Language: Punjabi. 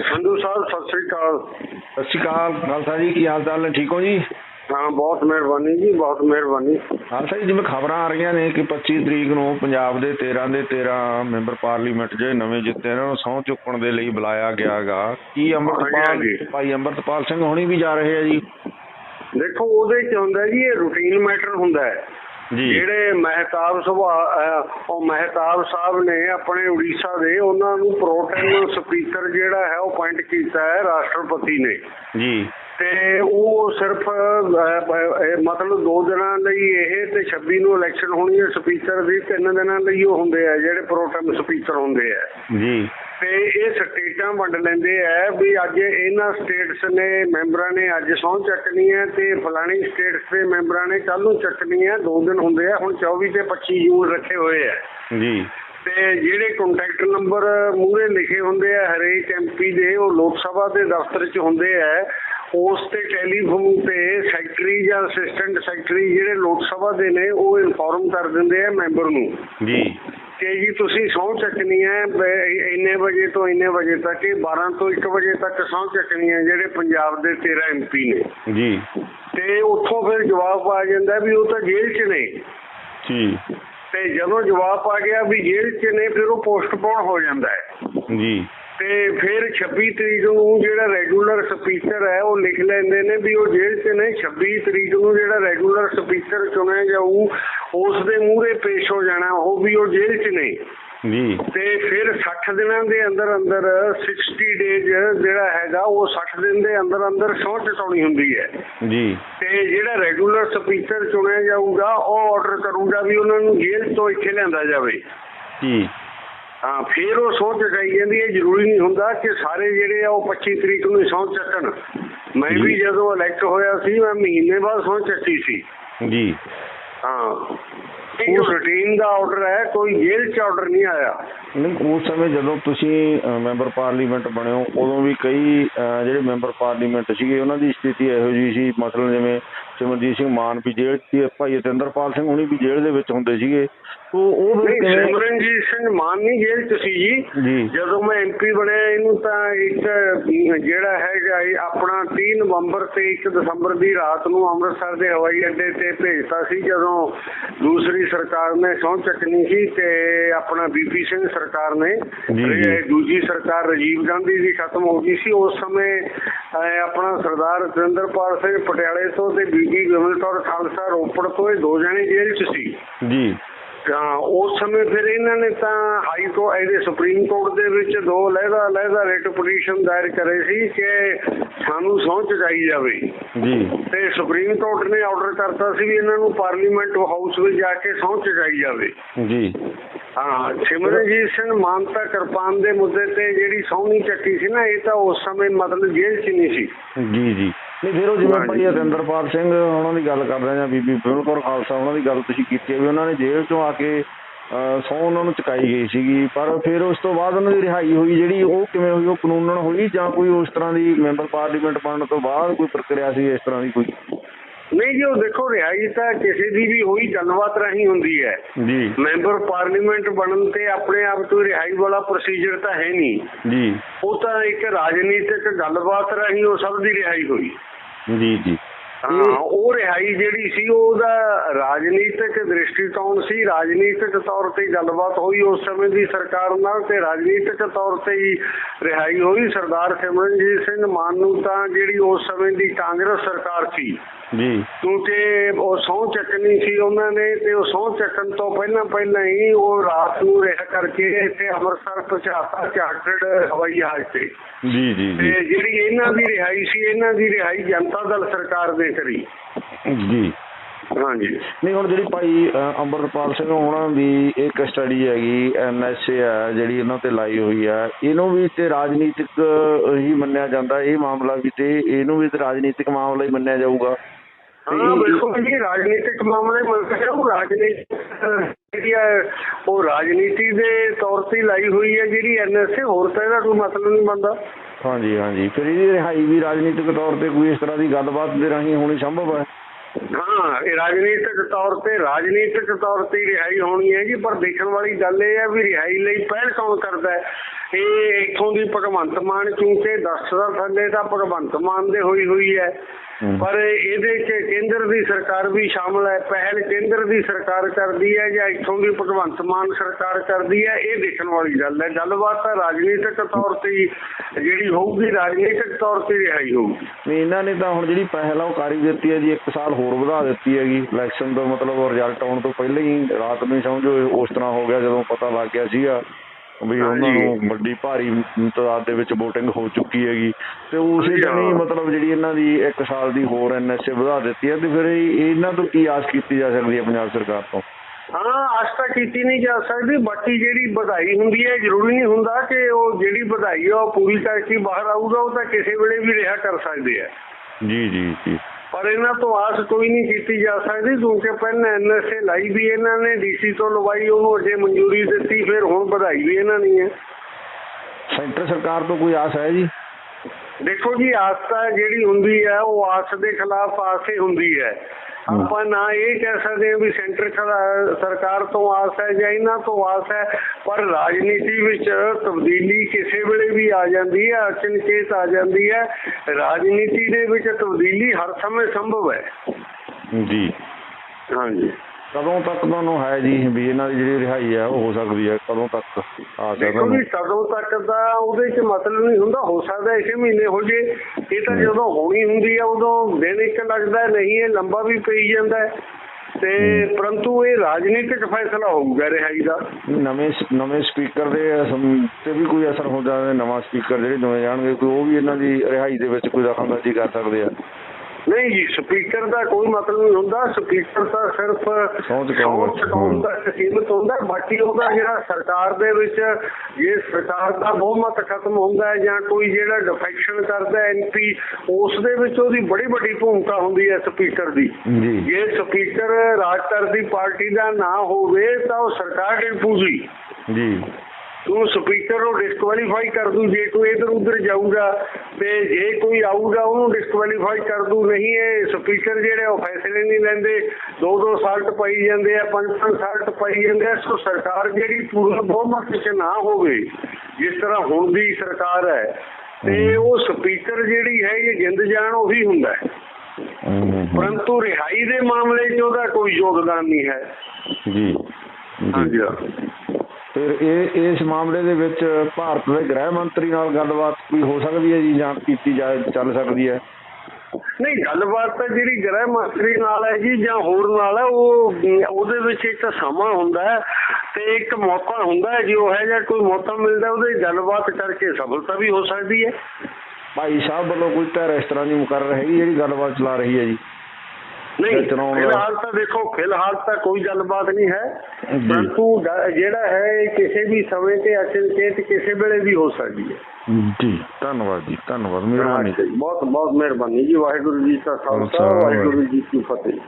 ਸੰਧੂ ਸਾਹਿਬ ਸਤਿ ਸ੍ਰੀ ਅਕਾਲ। ਸਤਿ ਸ਼੍ਰੀ ਅਕਾਲ। ਖਾਲਸਾ ਜੀ ਕੀ ਹਾਲ ਚਾਲ ਨੇ? ਠੀਕ ਹੋ ਜੀ? ਹਾਂ ਬਹੁਤ ਮਿਹਰਬਾਨੀ ਜੀ ਬਹੁਤ ਮਿਹਰਬਾਨੀ। ਖਾਲਸਾ ਜੀ ਜਿਵੇਂ ਖਬਰਾਂ ਆ ਰਹੀਆਂ ਨੇ ਕਿ 25 ਤਰੀਕ ਨੂੰ ਪੰਜਾਬ ਦੇ 13 ਦੇ 13 ਮੈਂਬਰ ਪਾਰਲੀਮੈਂਟ ਜਿਹੜੇ ਨਵੇਂ ਜਿੱਤੇ ਨੇ ਉਹਨਾਂ ਨੂੰ ਸਹੁੰ ਚੁੱਕਣ ਦੇ ਲਈ ਬੁਲਾਇਆ ਗਿਆਗਾ। ਕੀ ਅੰਮ੍ਰਿਤਪਾਲ। ਭਾਈ ਅੰਮ੍ਰਿਤਪਾਲ ਸਿੰਘ ਹੁਣੀ ਵੀ ਜਾ ਰਹੇ ਆ ਜੀ? ਦੇਖੋ ਉਹਦੇ ਚ ਹੁੰਦਾ ਜੀ ਇਹ ਰੂਟੀਨ ਮੈਟਰ ਹੁੰਦਾ ਹੈ। ਜਿਹੜੇ ਮਹਿਤਾਬ ਸੁਭਾ ਉਹ ਮਹਿਤਾਬ ਸਾਹਿਬ ਨੇ ਆਪਣੇ ਉੜੀਸਾ ਦੇ ਉਹਨਾਂ ਨੂੰ ਪ੍ਰੋਟੈਮ ਸਪੀਕਰ ਜਿਹੜਾ ਹੈ ਉਹ ਅਪਾਇੰਟ ਕੀਤਾ ਹੈ ਰਾਸ਼ਟਰਪਤੀ ਨੇ। ਜੀ। ਤੇ ਉਹ ਸਿਰਫ ਮਤਲਬ ਦੋ ਦਿਨਾਂ ਲਈ ਇਹ ਤੇ 26 ਨੂੰ ਇਲੈਕਸ਼ਨ ਹੋਣੀ ਹੈ ਸਪੀਕਰ ਦੀ ਤਿੰਨ ਦਿਨਾਂ ਲਈ ਉਹ ਹੁੰਦੇ ਆ ਜਿਹੜੇ ਪ੍ਰੋਟੈਮ ਸਪੀਕਰ ਹੁੰਦੇ ਆ। ਜੀ। ਤੇ ਇਹ ਸਟੇਟਾਂ ਵੰਡ ਲੈਂਦੇ ਆ ਵੀ ਅੱਜ ਇਹਨਾਂ ਸਟੇਟਸ ਨੇ ਮੈਂਬਰਾਂ ਨੇ ਅੱਜ ਸਹੁੰ ਚੱਕਣੀ ਹੈ ਤੇ ਫਲਾਣੀ ਸਟੇਟਸ ਦੇ ਮੈਂਬਰਾਂ ਨੇ ਕੱਲ ਨੂੰ ਚੱਕਣੀ ਹੈ ਦੋ ਦਿਨ ਹੁੰਦੇ ਆ ਹੁਣ 24 ਤੇ 25 ਜੂਨ ਰੱਖੇ ਹੋਏ ਆ। ਜੀ। ਤੇ ਜਿਹੜੇ ਕੰਟੈਕਟ ਨੰਬਰ ਮੂਹਰੇ ਲਿਖੇ ਹੁੰਦੇ ਆ ਹਰੇਕ ਐਮਪੀ ਦੇ ਉਹ ਲੋਕ ਸਭਾ ਦੇ ਦਫ਼ਤਰ 'ਚ ਹੁੰਦੇ ਆ ਉਸ ਤੇ ਟੈਲੀਫੋਨ ਤੇ ਸੈਕਟਰੀ ਜਾਂ ਅਸਿਸਟੈਂਟ ਸੈਕਟਰੀ ਜਿਹੜੇ ਲੋਕ ਸਭਾ ਦੇ ਨੇ ਉਹ ਇਨਫੋਰਮ ਕਰ ਦਿੰਦੇ ਆ ਮੈਂਬਰ ਨੂੰ। ਜੀ। ਕਿ ਜੀ ਤੁਸੀਂ ਸਹੁੰ ਚੱਕਣੀ ਹੈ ਇੰਨੇ ਵਜੇ ਤੋਂ ਇੰਨੇ ਵਜੇ ਤੱਕ ਇਹ 12 ਤੋਂ 1 ਵਜੇ ਤੱਕ ਸਹੁੰ ਚੱਕਣੀ ਹੈ ਜਿਹੜੇ ਪੰਜਾਬ ਦੇ 13 ਐਮਪੀ ਨੇ। ਜੀ। ਤੇ ਉੱਥੋਂ ਫਿਰ ਜਵਾਬ ਆ ਜਾਂਦਾ ਵੀ ਉਹ ਤਾਂ ਜੇਲ੍ਹ 'ਚ ਨੇ। ਜੀ। ਤੇ ਜਦੋਂ ਜਵਾਬ ਆ ਗਿਆ ਵੀ ਜੇਲ੍ਹ 'ਚ ਨੇ ਫਿਰ ਉਹ ਪੋਸਟਪੋਨ ਹੋ ਜਾਂਦਾ ਹੈ। ਜੀ। ਤੇ ਫਿਰ 26 ਤਰੀਕ ਨੂੰ ਜਿਹੜਾ ਰੈਗੂਲਰ ਸਪੀਕਰ ਹੈ ਉਹ ਲਿਖ ਲੈਂਦੇ ਨੇ ਵੀ ਉਹ ਜੇਲ੍ਹ 'ਚ ਨੇ। 26 ਤਰੀਕ ਨੂੰ ਜਿਹੜਾ ਰੈਗੂਲਰ ਸਪੀਕਰ ਚੁਣਿਆ ਜਾਊ ਉਸ ਦੇ ਮੂਹਰੇ ਪੇਸ਼ ਹੋ ਜਾਣਾ ਉਹ ਵੀ ਉਹ ਜੇਲ੍ਹ 'ਚ ਨੇ। ਜੀ। ਤੇ ਫਿਰ 60 ਦਿਨਾਂ ਦੇ ਅੰਦਰ ਅੰਦਰ 60 ਡੇਜ਼ ਜਿਹੜਾ ਹੈਗਾ ਉਹ 60 ਦਿਨ ਦੇ ਅੰਦਰ ਅੰਦਰ ਸਹੁੰ ਚੁਕਾਉਣੀ ਹੁੰਦੀ ਹੈ। ਜੀ। ਤੇ ਜਿਹੜਾ ਰੈਗੂਲਰ ਸਪੀਕਰ ਚੁਣਿਆ ਜਾਊਗਾ ਉਹ ਆਰਡਰ ਕਰੂਗਾ ਵੀ ਉਹਨਾਂ ਨੂੰ ਜੇਲ੍ਹ ਤੋਂ ਇੱਥੇ ਲਿਆਂਦਾ ਜਾਵੇ। ਜੀ। ਹਾਂ ਫਿਰ ਉਹ ਸਹੁੰ ਚੁਕਾਈ ਜਾਂਦੀ ਹੈ ਜ਼ਰੂਰੀ ਨਹੀਂ ਹੁੰਦਾ ਕਿ ਸਾਰੇ ਜਿਹੜੇ ਆ ਉਹ 25 ਤਰੀਕ ਨੂੰ ਸਹੁੰ ਚੱਕਣ। ਮੈਂ ਵੀ ਜਦੋਂ ਇਲੈਕਟ ਹੋਇਆ ਸੀ ਮੈਂ ਮਹੀਨੇ ਬਾਅਦ ਸਹੁੰ ਚੱਕੀ ਸੀ। ਜੀ। ਹਾਂ। ਇਹ ਰੂਟੀਨ ਦਾ ਆਰਡਰ ਹੈ ਕੋਈ ਜੇਲ੍ਹ 'ਚ ਆਰਡਰ ਨਹੀਂ ਆਇਆ। ਨਹੀਂ ਉਸ ਸਮੇਂ ਜਦੋਂ ਤੁਸੀਂ ਮੈਂਬਰ ਪਾਰਲੀਮੈਂਟ ਬਣੇ ਹੋ ਉਦੋਂ ਵੀ ਕਈ ਜਿਹੜੇ ਮੈਂਬਰ ਪਾਰਲੀਮੈਂਟ ਸੀਗੇ ਉਹਨਾਂ ਦੀ ਸਥਿਤੀ ਇਹੋ ਜਿਹੀ ਸੀ। ਮਸਲਨ ਜਿਵੇਂ ਸਿਮਰਜੀਤ ਸਿੰਘ ਮਾਨ ਵੀ ਜੇਲ੍ਹ 'ਚ ਭਾਈ ਅਤਿੰਦਰਪਾਲ ਸਿੰਘ ਹੁਣੀ ਵੀ ਜੇਲ੍ਹ ਦੇ ਵਿੱਚ ਹੁੰਦੇ ਸੀਗੇ। ਤੋ ਉਹ ਫਿਰ ਸਿਮਰਨਜੀਤ ਸਿੰਘ ਮਾਨ ਨਹੀਂ ਜੇਲ੍ਹ 'ਚ ਸੀ ਜੀ। ਜੀ। ਜਦੋਂ ਮੈਂ ਐਮਪੀ ਬਣਿਆ ਇਹਨੂੰ ਤਾਂ ਇੱਕ ਜਿਹੜਾ ਹੈਗਾ ਇਹ ਆਪਣਾ 30 ਨਵੰਬਰ ਤੇ 1 ਦਸੰਬਰ ਦੀ ਰਾਤ ਨੂੰ ਅੰਮ੍ਰਿਤਸਰ ਦੇ ਹਵਾਈ ਅੱਡੇ ਤੇ ਭੇਜਤਾ ਸੀ। ਜਦੋਂ ਦੂਸਰੀ ਸਰਕਾਰ ਨੇ ਸਹੁੰ ਚੱਕਣੀ ਸੀ ਤੇ ਆਪਣਾ ਬੀਪੀ ਸਿੰਘ ਸਰਕਾਰ ਨੇ ਦੂਜੀ ਸਰਕਾਰ ਰਾਜੀਵ ਗਾਂਧੀ ਦੀ ਖਤਮ ਹੋ ਗਈ ਸੀ। ਉਸ ਸਮੇਂ ਆਪਣਾ ਸਰਦਾਰ ਸੁਰਿੰਦਰਪਾਲ ਸਿੰਘ ਪਟਿਆਲੇ ਤੋਂ ਤੇ ਬੀਬੀ ਵਿਮਲ ਕੌਰ ਖਾਲਸਾ ਰੋਪੜ ਤੋਂ ਇਹ ਦੋ ਜਣੇ ਜੇਲ੍ਹ 'ਚ ਸੀ। ਜੀ। ਤਾਂ ਉਸ ਸਮੇਂ ਫਿਰ ਇਹਨਾਂ ਨੇ ਤਾਂ ਹਾਈ ਕੋਰਟ ਇਹਦੇ ਸੁਪਰੀਮ ਕੋਰਟ ਦੇ ਵਿੱਚ ਦੋ ਲਹਿਦਾ ਲਹਿਦਾ ਰਿਟ ਪਟੀਸ਼ਨ ਦਾਇਰ ਕਰੇ ਸੀ ਕਿ ਸਾਨੂੰ ਸਹੁੰ ਚੁਕਾਈ ਜਾਵੇ। ਜੀ। ਤੇ ਸੁਪਰੀਮ ਕੋਰਟ ਨੇ ਆਰਡਰ ਕਰਤਾ ਸੀ ਵੀ ਇਹਨਾਂ ਨੂੰ ਪਾਰਲੀਮੈਂਟ ਹਾਊਸ ਵਿੱਚ ਜਾ ਕੇ ਸਹੁੰ ਚੁਕਾਈ ਜਾਵੇ। ਜੀ। ਹਾਂ ਸਿਮਰਨਜੀਤ ਸਿੰਘ ਮਾਨਤਾ ਕਿਰਪਾਨ ਦੇ ਮੁੱਦੇ ਤੇ ਜਿਹੜੀ ਸਹੁੰ ਨਹੀਂ ਚੱਕੀ ਸੀ ਨਾ ਇਹ ਤਾਂ ਉਸ ਸਮੇਂ ਮਤਲਬ ਜੇਲ੍ਹ 'ਚ ਨਹੀਂ ਸੀ। ਜੀ ਜੀ। ਨਹੀਂ ਫਿਰ ਉਹ ਜਿਵੇਂ। ਭਾਈ ਅਤਿੰਦਰਪਾਲ ਸਿੰਘ ਉਹਨਾਂ ਦੀ ਗੱਲ ਕਰ ਰਹੇ ਜਾਂ ਬੀਬੀ ਕੌਰ ਖਾਲਸਾ ਉਹਨਾਂ ਦੀ ਗੱਲ ਤੁਸੀਂ ਕੀਤੀ ਹੈ ਵੀ ਉਹਨਾਂ ਨੇ ਜੇਲ੍ਹ ਚੋਂ ਆ ਕੇ ਸਹੁੰ ਉਹਨਾਂ ਨੂੰ ਚੁਕਾਈ ਗਈ ਸੀਗੀ ਪਰ ਫਿਰ ਉਸ ਤੋਂ ਬਾਅਦ ਉਹਨਾਂ ਦੀ ਰਿਹਾਈ ਹੋਈ ਜਿਹੜੀ ਉਹ ਕਿਵੇਂ ਹੋਈ ਉਹ ਕਾਨੂੰਨਨ ਹੋਈ ਜਾਂ ਕੋਈ ਉਸ ਤਰ੍ਹਾਂ ਦੀ ਮੈਂਬਰ ਪਾਰਲੀਮੈਂਟ ਬਣਨ ਤੋਂ ਬਾਅਦ ਕੋਈ ਪ੍ਰਕਿਰਿਆ ਸੀ ਇਸ ਤਰ੍ਹਾਂ ਦੀ ਕੋਈ? ਨਹੀਂ ਜੀ ਉਹ ਦੇਖੋ ਰਿਹਾਈ ਤਾਂ ਕਿਸੇ ਦੀ ਵੀ ਹੋਈ ਗੱਲਬਾਤ ਰਾਹੀਂ ਹੁੰਦੀ ਹੈ। ਜੀ। ਮੈਂਬਰ ਪਾਰਲੀਮੈਂਟ ਬਣਨ ਤੇ ਆਪਣੇ ਆਪ ਤੋਂ ਰਿਹਾਈ ਵਾਲਾ ਪ੍ਰੋਸੀਜਰ ਤਾਂ ਹੈ ਨਹੀਂ। ਜੀ। ਉਹ ਤਾਂ ਇੱਕ ਰਾਜਨੀਤਿਕ ਗੱਲਬਾਤ ਰਾਹੀਂ ਉਹ ਸਭ ਦੀ ਰਿਹਾਈ ਹੋਈ। ਜੀ ਜੀ। ਹਾਂ, ਉਹ ਰਿਹਾਈ ਜਿਹੜੀ ਸੀ, ਉਹਦਾ ਰਾਜਨੀਤਿਕ ਦ੍ਰਿਸ਼ਟੀਕੋਣ ਸੀ। ਰਾਜਨੀਤਿਕ ਤੌਰ ਤੇ ਗੱਲਬਾਤ ਹੋਈ ਉਸ ਸਮੇਂ ਦੀ ਸਰਕਾਰ ਨਾਲ ਤੇ ਰਾਜਨੀਤਿਕ ਤੌਰ ਤੇ ਹੀ ਰਿਹਾਈ ਹੋਈ। ਸਰਦਾਰ ਸਿਮਰਨਜੀਤ ਸਿੰਘ ਮਾਨ ਨੂੰ ਤਾਂ ਜਿਹੜੀ ਉਸ ਸਮੇਂ ਦੀ ਕਾਂਗਰਸ ਸਰਕਾਰ ਸੀ। ਜੀ। ਕਿਉਂਕਿ ਉਹ ਸਹੁੰ ਚੱਕਣੀ ਸੀ ਉਹਨਾਂ ਨੇ ਤੇ ਉਹ ਸਹੁੰ ਚੱਕਣ ਤੋਂ ਪਹਿਲਾਂ ਪਹਿਲਾਂ ਹੀ ਉਹ ਰਾਤ ਨੂੰ ਰਿਹਾ ਕਰਕੇ ਇੱਥੇ ਅੰਮ੍ਰਿਤਸਰ ਪਹੁੰਚਾਤਾ ਚਾਰਟਰਡ ਹਵਾਈ ਜਹਾਜ਼ ਤੇ। ਜੀ ਜੀ ਤੇ ਜਿਹੜੀ ਇਹਨਾਂ ਦੀ ਰਿਹਾਈ ਸੀ ਇਹਨਾਂ ਦੀ ਰਿਹਾਈ ਜਨਤਾ ਦਲ ਸਰਕਾਰ ਨੇ ਕਰੀ। ਜੀ। ਹਾਂਜੀ। ਨਹੀਂ ਹੁਣ ਜਿਹੜੀ ਭਾਈ ਅੰਮ੍ਰਿਤਪਾਲ ਸਿੰਘ ਹੋਣਾ ਦੀ ਇੱਕ ਸਟੱਡੀ ਹੈਗੀ ਐਨਐਸਏ ਹੈ ਜਿਹੜੀ ਇਹਨਾਂ ਤੇ ਲਾਈ ਹੋਈ ਹੈ ਇਹਨੂੰ ਵੀ ਤੇ ਰਾਜਨੀਤਿਕ ਹੀ ਮੰਨਿਆ ਜਾਂਦਾ ਇਹ ਮਾਮਲਾ ਵੀ ਤੇ ਇਹਨੂੰ ਵੀ ਤੇ ਰਾਜਨੀਤਿਕ ਮਾਮਲਾ ਹੀ ਮੰਨਿਆ ਜਾਊਗਾ। ਹਾਂ ਬਿਲਕੁਲ ਰਾਜਨੀਤਿਕ ਮਾਮਲੇ ਮੰਨਦੇ ਉਹ ਰਾਜਨੀਤੀ ਜਿਹੜੀ ਹੈ ਉਹ ਰਾਜਨੀਤੀ ਦੇ ਤੌਰ ਤੇ ਲਾਈ ਹੋਈ ਹੈ ਜਿਹੜੀ ਐਨਐਸਏ ਹੋਰ ਤਾਂ ਇਹਦਾ ਕੋਈ ਮਤਲਬ ਨਹੀਂ ਬਣਦਾ। ਹਾਂਜੀ ਹਾਂਜੀ। ਫਿਰ ਇਹਦੀ ਰਿਹਾਈ ਵੀ ਰਾਜਨੀਤਿਕ ਤੌਰ ਤੇ ਕੋਈ ਇਸ ਤਰ੍ਹਾਂ ਦੀ ਗੱਲਬਾਤ ਦੇ ਰਾਹੀਂ ਹੋਣੀ ਸੰਭਵ ਹੈ? ਹਾਂ ਇਹ ਰਾਜਨੀਤਿਕ ਤੌਰ ਤੇ ਰਾਜਨੀਤਿਕ ਤੌਰ ਤੇ ਰਿਹਾਈ ਹੋਣੀ ਹੈ ਜੀ ਪਰ ਦੇਖਣ ਵਾਲੀ ਗੱਲ ਇਹ ਹੈ ਵੀ ਰਿਹਾਈ ਲਈ ਪਹਿਲ ਕੌਣ ਕਰਦਾ ਹੈ? ਇਹ ਇੱਥੋਂ ਦੀ ਭਗਵੰਤ ਮਾਨ ਕਿਉਂਕਿ 10 ਦਾ ਥੱਲੇ ਤਾਂ ਭਗਵੰਤ ਮਾਨ ਦੇ ਹੋਈ ਹੋਈ ਹੈ। ਪਰ ਇਹਦੇ 'ਚ ਕੇਂਦਰ ਦੀ ਸਰਕਾਰ ਵੀ ਸ਼ਾਮਲ ਹੈ ਪਹਿਲ ਕੇਂਦਰ ਦੀ ਸਰਕਾਰ ਕਰਦੀ ਹੈ ਜਾਂ ਇੱਥੋਂ ਦੀ ਭਗਵੰਤ ਮਾਨ ਸਰਕਾਰ ਕਰਦੀ ਹੈ ਇਹ ਦੇਖਣ ਵਾਲੀ ਗੱਲ ਹੈ। ਗੱਲਬਾਤ ਤਾਂ ਰਾਜਨੀਤਿਕ ਤੌਰ ਤੇ ਹੀ ਜਿਹੜੀ ਹੋਊਗੀ ਰਾਜਨੀਤਿਕ ਤੌਰ ਤੇ ਰਿਹਾਈ ਹੋਊਗੀ। ਨਹੀਂ ਇਹਨਾਂ ਨੇ ਤਾਂ ਹੁਣ ਜਿਹੜੀ ਪਹਿਲ ਆ ਉਹ ਕਾਰੀ ਦਿੱਤੀ ਹੈ ਜੀ ਇੱਕ ਸਾਲ ਹੋਰ ਵਧਾ ਦਿੱਤੀ ਹੈਗੀ। ਇਲੈਕਸ਼ਨ ਤੋਂ ਮਤਲਬ ਰਿਜ਼ਲਟ ਆਉਣ ਤੋਂ ਪਹਿਲਾਂ ਹੀ ਰਾਤ ਨੂੰ ਹੀ ਸਮਝੋ ਉਸ ਤਰ੍ਹਾਂ ਹੋ ਗਿਆ ਜਦੋਂ ਪਤਾ ਲੱਗ ਗਿਆ ਸੀਗਾ। ਵੀ ਉਹਨਾਂ। ਨੂੰ ਵੱਡੀ ਭਾਰੀ ਤਾਦਾਦ ਦੇ ਵਿੱਚ VOTING ਹੋ ਚੁੱਕੀ ਹੈਗੀ ਤੇ ਉਸੇ ਹਾਂ। ਮਤਲਬ ਜਿਹੜੀ ਇਹਨਾਂ ਦੀ ਇੱਕ ਸਾਲ ਦੀ ਹੋਰ ਐਨਐਸਏ ਵਧਾ ਦਿੱਤੀ ਹੈ ਤੇ ਫਿਰ ਇਹ- ਇਹਨਾਂ ਤੋਂ ਕੀ ਆਸ ਕੀਤੀ ਜਾ ਸਕਦੀ ਹੈ ਪੰਜਾਬ ਸਰਕਾਰ ਤੋਂ ਹਾਂ ਆਸ ਤਾਂ ਕੀਤੀ ਨਹੀਂ ਜਾ ਸਕਦੀ ਬਾਕੀ ਜਿਹੜੀ ਵਧਾਈ ਹੁੰਦੀ ਹੈ ਜ਼ਰੂਰੀ ਨਹੀਂ ਹੁੰਦਾ ਕਿ ਉਹ ਜਿਹੜੀ ਵਧਾਈ ਉਹ ਪੂਰੀ ਕਰਕੇ ਬਾਹਰ ਆਊਗਾ ਉਹ ਤਾਂ ਕਿਸੇ ਵੇਲੇ ਵੀ ਰਿਹਾ ਕਰ ਸਕਦੇ ਆ ਜੀ ਜੀ ਜੀ ਪਰ ਇਹਨਾਂ ਤੋਂ ਆਸ ਕੋਈ ਨਹੀਂ ਕੀਤੀ ਜਾ ਸਕਦੀ ਕਿਉਂਕਿ ਪਹਿਲਾਂ ਐਨਐਸਏ ਲਾਈ ਵੀ ਇਹਨਾਂ ਨੇ ਡੀਸੀ ਤੋਂ ਲਵਾਈ ਉਹਨੂੰ ਅੱਗੇ ਮਨਜ਼ੂਰੀ ਦਿੱਤੀ ਫਿਰ ਹੁਣ ਵਧਾਈ ਵੀ ਇਹਨਾਂ ਨੇ ਹੈ ਸੈਂਟਰ ਸਰਕਾਰ ਤੋਂ ਕੋਈ ਆਸ ਹੈ ਜੀ ਦੇਖੋ ਜੀ ਆਸ ਤਾਂ ਜਿਹੜੀ ਹੁੰਦੀ ਹੈ ਉਹ ਆਸ ਦੇ ਖਿਲਾਫ ਆਸ ਹੀ ਹੁੰਦੀ ਹੈ। ਆਪਾਂ ਨਾ ਇਹ ਕਹਿ ਸਕਦੇ ਵੀ ਸੈਂਟਰ ਸਰਕਾਰ ਤੋਂ ਆਸ ਹੈ ਜਾਂ ਇਹਨਾਂ ਤੋਂ ਆਸ ਹੈ ਪਰ ਰਾਜਨੀਤੀ ਵਿੱਚ ਤਬਦੀਲੀ ਕਿਸੇ ਵੇਲੇ ਵੀ ਆ ਜਾਂਦੀ ਹੈ ਅਚਨਚੇਤ ਆ ਜਾਂਦੀ ਹੈ। ਰਾਜਨੀਤੀ ਦੇ ਵਿੱਚ ਤਬਦੀਲੀ ਹਰ ਸਮੇਂ ਸੰਭਵ ਹੈ। ਜੀ। ਹਾਂਜੀ। ਕਦੋਂ ਤੱਕ ਤੁਹਾਨੂੰ ਹੈ ਜੀ ਵੀ ਇਹਨਾਂ ਦੀ ਜਿਹੜੀ ਰਿਹਾਈ ਹੈ ਉਹ ਹੋ ਸਕਦੀ ਹੈ? ਕਦੋਂ ਤੱਕ ਆਸ ਹੈ ਦੇਖੋ ਜੀ ਕਦੋਂ ਤੱਕ ਦਾ ਉਹਦੇ 'ਚ ਮਤਲਬ ਨਹੀਂ ਹੁੰਦਾ ਹੋ ਸਕਦਾ ਇਸੇ ਮਹੀਨੇ ਹੋ ਜੇ। ਇਹ ਤਾਂ ਜਦੋਂ ਹੋਣੀ ਹੁੰਦੀ ਹੈ ਉਦੋਂ ਦਿਨ ਇੱਕ ਲੱਗਦਾ ਨਹੀਂ ਇਹ ਲੰਬਾ ਵੀ ਪਈ ਜਾਂਦਾ। ਤੇ ਪਰੰਤੂ ਇਹ ਰਾਜਨੀਤਿਕ ਫੈਸਲਾ ਹੋਊਗਾ ਰਿਹਾਈ ਦਾ। ਨਵੇਂ ਨਵੇਂ ਸਪੀਕਰ ਦੇ ਤੇ ਵੀ ਕੋਈ ਅਸਰ ਹੋ ਜਾਵੇ ਨਵਾਂ ਸਪੀਕਰ ਜਿਹੜੇ ਚੁਣੇ ਜਾਣਗੇ ਕੋਈ ਉਹ ਵੀ ਇਹਨਾਂ ਦੀ ਰਿਹਾਈ ਦੇ ਵਿੱਚ ਕੋਈ ਦਖਲਅੰਦਾਜ਼ੀ ਕਰ ਸਕਦੇ ਆ। ਨਹੀਂ ਜੀ ਸਪੀਕਰ ਦਾ ਕੋਈ ਮਤਲਬ ਨਹੀਂ ਹੁੰਦਾ। ਸਪੀਕਰ ਤਾਂ ਸਿਰਫ ਚੁਕਾਉਣ ਤੱਕ ਸੀਮਿਤ ਹੁੰਦਾ। ਬਾਕੀ ਉਹਦਾ ਜਿਹੜਾ ਸਰਕਾਰ ਦੇ ਵਿੱਚ ਜੇ ਸਰਕਾਰ ਦਾ ਬਹੁਮਤ ਖਤਮ ਹੁੰਦਾ ਹੈ ਜਾਂ ਕੋਈ ਜਿਹੜਾ ਡਿਫੈਕਸ਼ਨ ਕਰਦਾ ਐਮਪੀ ਉਸ ਦੇ ਵਿੱਚ ਉਹਦੀ ਬੜੀ ਵੱਡੀ ਭੂਮਿਕਾ ਹੁੰਦੀ ਹੈ ਸਪੀਕਰ ਦੀ। ਜੀ। ਸਪੀਕਰ ਰਾਜ ਕਰਦੀ ਪਾਰਟੀ ਦਾ ਨਾ ਹੋਵੇ ਤਾਂ ਉਹ ਸਰਕਾਰ ਡਿਪੂਜੀ ਜੀ। ਤੂੰ ਸਪੀਕਰ ਨੂੰ ਡਿਸਕੁਆਲੀਫਾਈ ਕਰ ਦੂ ਜੇ ਕੋਈ ਇਧਰ ਉਧਰ ਜਾਊਗਾ ਤੇ ਜੇ ਕੋਈ ਆਊਗਾ ਉਹਨੂੰ ਡਿਸਕੁਆਲੀਫਾਈ ਕਰ ਦੂ। ਨਹੀਂ ਇਹ ਸਪੀਕਰ ਜਿਹੜੇ ਉਹ ਫੈਸਲੇ ਨਹੀਂ ਲੈਂਦੇ। ਦੋ ਦੋ ਸਾਲ ਟਪਾਈ ਜਾਂਦੇ ਆ ਪੰਜ ਪੰਜ ਸਾਲ ਟਪਾਈ ਜਾਂਦੇ ਆ। ਸੋ ਸਰਕਾਰ ਜਿਹੜੀ ਪੂਰਨ ਬਹੁਮਤ ਚ ਨਾ ਹੋਵੇ ਜਿਸ ਤਰ੍ਹਾਂ ਹੁਣ ਦੀ ਸਰਕਾਰ ਹੈ ਤੇ ਉਹ ਸਪੀਕਰ ਜਿਹੜੀ ਹੈ ਇਹ ਜਿੰਦ ਜਾਨ ਉਹੀ ਹੁੰਦਾ ਹੈ। ਪਰੰਤੂ ਰਿਹਾਈ ਦੇ ਮਾਮਲੇ 'ਚ ਉਹਦਾ ਕੋਈ ਯੋਗਦਾਨ ਨਹੀਂ ਹੈ। ਜੀ। ਹਾਂਜੀ। ਫਿਰ ਇਹ ਇਸ ਮਾਮਲੇ ਦੇ ਵਿੱਚ ਭਾਰਤ ਦੇ ਗ੍ਰਹਿ ਮੰਤਰੀ ਨਾਲ ਗੱਲਬਾਤ ਕੋਈ ਹੋ ਸਕਦੀ ਹੈ ਜੀ ਜਾਂ ਕੀਤੀ ਜਾ ਚੱਲ ਸਕਦੀ ਹੈ? ਨਹੀਂ ਗੱਲਬਾਤ ਤਾਂ ਜਿਹੜੀ ਗ੍ਰਹਿ ਮੰਤਰੀ ਨਾਲ ਹੈ ਜੀ ਜਾਂ ਹੋਰ ਨਾਲ ਹੈ ਉਹ ਉਹਦੇ ਵਿੱਚ ਇੱਕ ਸਮਾਂ ਹੁੰਦਾ ਹੈ ਤੇ ਇੱਕ ਮੌਕਾ ਹੁੰਦਾ ਹੈ ਜੋ ਹੈ ਜਾਂ ਕੋਈ ਮੌਕਾ ਮਿਲਦਾ ਉਹਦੇ ਗੱਲਬਾਤ ਕਰਕੇ ਸਫਲਤਾ ਵੀ ਹੋ ਸਕਦੀ ਹੈ। ਭਾਈ ਸਾਹਿਬ ਵੱਲੋਂ ਕੋਈ ਧਿਰ ਇਸ ਤਰ੍ਹਾਂ ਦੀ ਮੁਕਰਰ ਹੈਗੀ ਜਿਹੜੀ ਗੱਲਬਾਤ ਚਲਾ ਰਹੀ ਹੈ ਜੀ? ਨਹੀਂ ਦਾ- ਫਿਲਹਾਲ ਤਾਂ ਦੇਖੋ ਫਿਲਹਾਲ ਤਾਂ ਕੋਈ ਗੱਲਬਾਤ ਨਹੀਂ ਹੈ। ਪਰੰਤੂ ਜਿਹੜਾ ਹੈ ਕਿਸੇ ਵੀ ਸਮੇਂ ਤੇ ਅਚਨਚੇਤ ਕਿਸੇ ਵੇਲੇ ਵੀ ਹੋ ਸਕਦੀ ਹੈ। ਜੀ ਧੰਨਵਾਦ ਜੀ ਧੰਨਵਾਦ। ਮਿਹਰਬਾਨੀ। ਬਹੁਤ ਬਹੁਤ ਮਿਹਰਬਾਨੀ ਜੀ। ਵਾਹਿਗੁਰੂ ਜੀ ਖਾਲਸਾ ਖਾਲਸਾ, ਵਾਹਿਗੁਰੂ। ਜੀ ਕੀ ਫਤਿਹ।